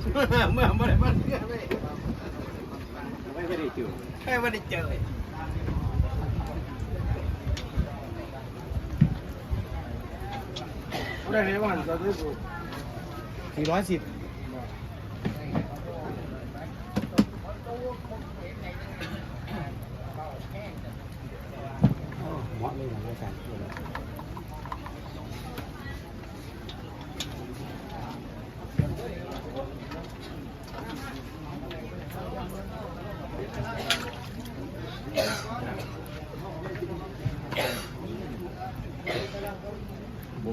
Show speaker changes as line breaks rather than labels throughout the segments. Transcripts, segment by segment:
ไม่ไม่ได้มาไม่
ได้เจ
อไม่ได้เจอ
ได้เลยวันจะได้ดูสี่ร้อยสิบ
เหมาะเลยนะอาจารย์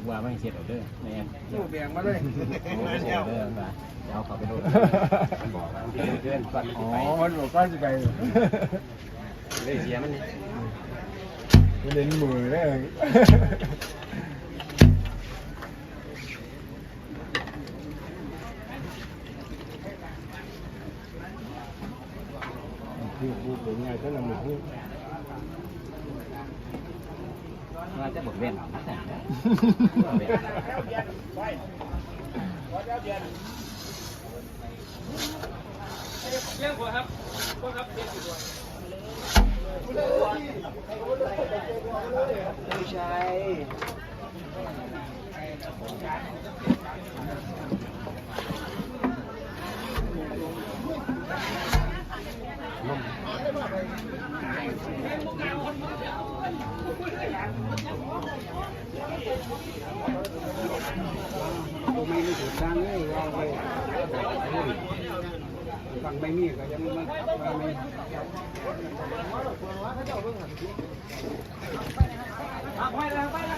ว่าไม่เช็ดเอาเด้อแม่
สู้เบียงมาเลย
เด้อาเอาเขาไปโดน
บอกเพื่อนก่อน
อ๋อมันบอกว่าจะไป
เลยเสียมันนี่
ก็เล่นมือได้เลยพูดง่ายก็ลำบาก
ว่าจะบอกเล่น
เลี้ยงหัวครับหัครับเลี้ยงหัวไม่ใช่ไม่
มีถูกทางนี่เราไปฟังไม่มีก็ยังมัไม่ไปแล้ไปแล้